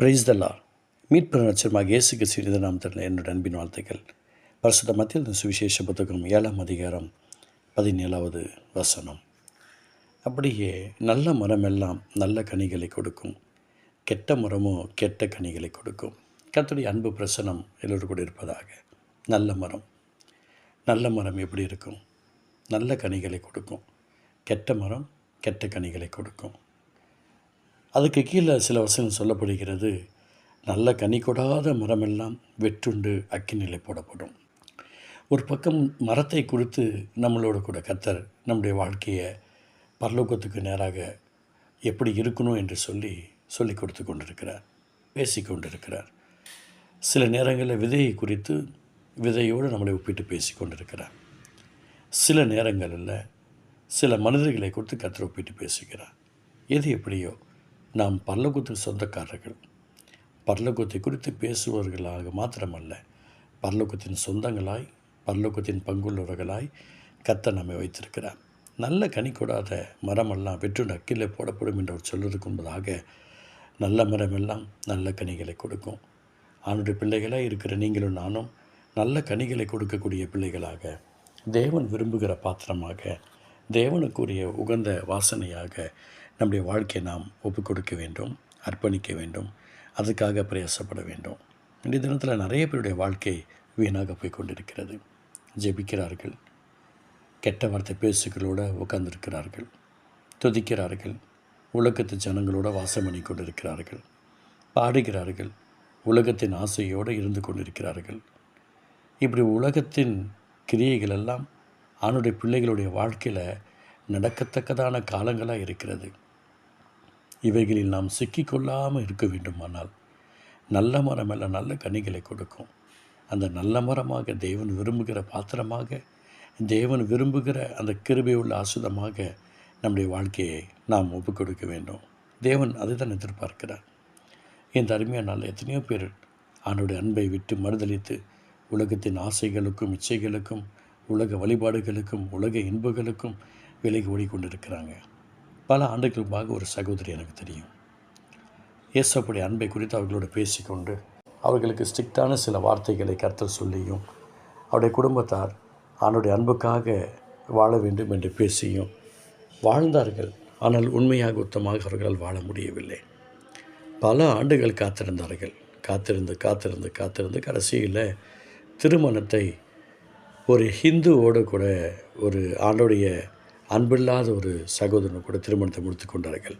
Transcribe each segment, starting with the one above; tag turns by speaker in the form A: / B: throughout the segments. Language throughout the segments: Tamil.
A: பிரைஸ் தல்லா மீட்பு நட்சத்திரமாக சிறிது நாம் தரல என்னுடைய அன்பின் வாழ்த்துக்கள். பரிசுத்த மத்தியில் சுவிசேஷ புத்தகம் ஏழாம் அதிகாரம் பதினேழாவது வசனம். அப்படியே நல்ல மரம் எல்லாம் நல்ல கனிகளை கொடுக்கும். கெட்ட மரமோ கெட்ட கனிகளை கொடுக்கும். கத்துடைய அன்பு பிரசனம் எல்லோரும் கூட இருப்பதாக. நல்ல மரம். நல்ல மரம் எப்படி இருக்கும்? நல்ல கனிகளை கொடுக்கும். கெட்ட மரம் கெட்ட கனிகளை கொடுக்கும். அதுக்கு கீழே சில வசனம் சொல்லப்படுகிறது நல்ல கனி கொடாத மரமெல்லாம் வெற்றுண்டு அக்கினிலை போடப்படும். ஒரு பக்கம் மரத்தை குறித்து நம்மளோட கூட கத்தர் நம்முடைய வாழ்க்கையை பரலோகத்துக்கு நேராக எப்படி இருக்கணும் என்று சொல்லி சொல்லி கொடுத்து கொண்டிருக்கிறார் பேசி கொண்டிருக்கிறார். சில நேரங்களில் விதையை குறித்து விதையோடு நம்மளை ஒப்பிட்டு பேசி கொண்டிருக்கிறார். சில நேரங்களில் சில மனிதர்களை கொடுத்து கத்தர் ஒப்பிட்டு பேசுகிறார். எது எப்படியோ நாம் பரலோகத்துக்கு சொந்தக்காரர்கள். பரலோகத்தை குறித்து பேசுபவர்களாக மாத்திரமல்ல பரலோகத்தின் சொந்தங்களாய் பரலோகத்தின் பங்குள்ளவர்களாய் கத்த நம்மை வைத்திருக்கிறார். நல்ல கனி கொடாத மரமெல்லாம் வெற்று நக்கிலே போடப்படும் என்று அவர் சொல்வதற்கு முன்பதாக நல்ல மரமெல்லாம் நல்ல கனிகளை கொடுக்கும். ஆணுடைய பிள்ளைகளாக இருக்கிற நீங்களும் நானும் நல்ல கனிகளை கொடுக்கக்கூடிய பிள்ளைகளாக தேவன் விரும்புகிற பாத்திரமாக தேவனுக்குரிய உகந்த வாசனையாக நம்முடைய வாழ்க்கையை நாம் ஒப்புக் கொடுக்க வேண்டும் அர்ப்பணிக்க வேண்டும் அதுக்காக பிரயாசப்பட வேண்டும். இன்றைய தினத்தில் நிறைய பேருடைய வாழ்க்கை வீணாக போய் கொண்டிருக்கிறது. ஜெபிக்கிறார்கள். கெட்ட வார்த்தை பேசுகளோடு உட்கார்ந்துருக்கிறார்கள் துதிக்கிறார்கள். உலகத்து ஜனங்களோட வாசம் பண்ணி கொண்டிருக்கிறார்கள். பாடுகிறார்கள். உலகத்தின் ஆசையோடு இருந்து கொண்டிருக்கிறார்கள். இப்படி உலகத்தின் கிரியைகள் எல்லாம் ஆணுடைய பிள்ளைகளுடைய வாழ்க்கையில் நடக்கத்தக்கதான காலங்களாக இருக்கிறது. இவைகளில் நாம் சிக்கிக்கொள்ளாமல் இருக்க வேண்டுமானால் நல்ல மரம் எல்லாம் நல்ல கனிகளை கொடுக்கும். அந்த நல்ல மரமாக தேவன் விரும்புகிற பாத்திரமாக தேவன் விரும்புகிற அந்த கிருபை உள்ள ஆசுதமாக நம்முடைய வாழ்க்கையை நாம் ஒப்புக் கொடுக்க வேண்டும். தேவன் அதை தான் எதிர்பார்க்கிறார். இந்த அருமையான நாள் எத்தனையோ பேர் அவனுடைய அன்பை விட்டு மறுதளித்து உலகத்தின் ஆசைகளுக்கும் இச்சைகளுக்கும் உலக வழிபாடுகளுக்கும் உலக இன்புகளுக்கும் விலகி ஓடிக்கொண்டிருக்கிறாங்க. பல ஆண்டுகளுக்காக ஒரு சகோதரி எனக்கு தெரியும். இயேசப்படி அன்பை குறித்து அவர்களோடு பேசிக்கொண்டு அவர்களுக்கு ஸ்ட்ரிக்டான சில வார்த்தைகளை கருத்தல் சொல்லியும் அவருடைய குடும்பத்தார் அவனுடைய அன்புக்காக வாழ வேண்டும் என்று பேசியும் வாழ்ந்தார்கள். ஆனால் உண்மையாக உத்தமாக அவர்களால் வாழ முடியவில்லை. பல ஆண்டுகள் காத்திருந்தார்கள். காத்திருந்து காத்திருந்து காத்திருந்து கடைசியில் திருமணத்தை ஒரு ஹிந்துவோடு கூட ஒரு ஆண்டுடைய அன்பில்லாத ஒரு சகோதரன் கூட திருமணத்தை முடித்து கொண்டார்கள்.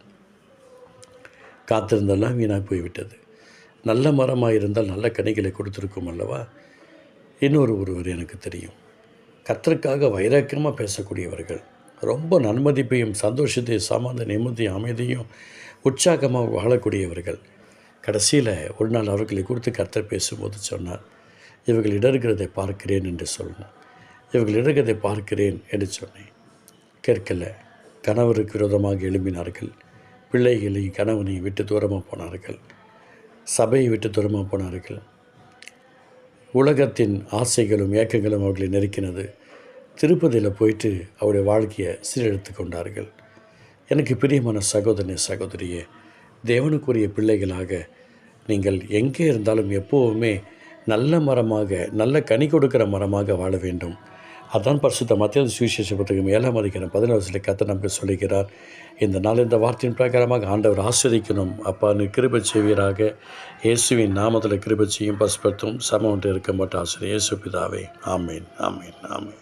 A: காத்திருந்தெல்லாம் வீணாக போய்விட்டது. நல்ல மரமாக இருந்தால் நல்ல கனிகளை கொடுத்துருக்கும் அல்லவா? இன்னொரு ஒருவர் எனக்கு தெரியும். கத்தருக்காக வைராக்கியமாக பேசக்கூடியவர்கள். ரொம்ப நன்மதிப்பையும் சந்தோஷத்தையும் சமாந்த நிம்மதியும் அமைதியும் உற்சாகமாக வாழக்கூடியவர்கள். கடைசியில் ஒரு நாள் அவர்களை குறித்து கர்த்தர் பேசும்போது சொன்னார் இவர்கள் இடர்கிறதை பார்க்கிறேன் என்று சொன்னார் இவர்கள் இடர்கிறதை பார்க்கிறேன் என்று சொன்னேன். கேட்கல. கணவருக்கு விரோதமாக எழும்பினார்கள். பிள்ளைகளை கணவனை விட்டு தூரமாக போனார்கள். சபையை விட்டு தூரமாக போனார்கள். உலகத்தின் ஆசைகளும் ஏக்கங்களும் அவர்களை நெருக்கினது. திருப்பதியில் போயிட்டு அவருடைய வாழ்க்கையை சீரெடுத்து கொண்டார்கள். எனக்கு பிரியமான சகோதரனே சகோதரியே தேவனுக்குரிய பிள்ளைகளாக நீங்கள் எங்கே இருந்தாலும் எப்போவுமே நல்ல மரமாக நல்ல கனி கொடுக்கிற மரமாக வாழ வேண்டும். அதான் பரிசுத்த மத்திய சுவிசேஷ புத்தகம் ஏழாம் அதிகாரம் பதினாறு சில கத்தை நமக்கு சொல்லுகிறார். இந்த நாள் இந்த வார்த்தையின் பிரகாரமாக ஆண்டவர் ஆஸ்வதிக்கணும். அப்பா நீ கிருப செய்வீராக. இயேசுவின் நாமத்தில் கிருபை செய்யும் பசுபத்தும் சமம் இருக்க மாட்டேன் ஆசிரியர் இயேசு பிதாவே. ஆமேன் ஆமேன் ஆமேன்.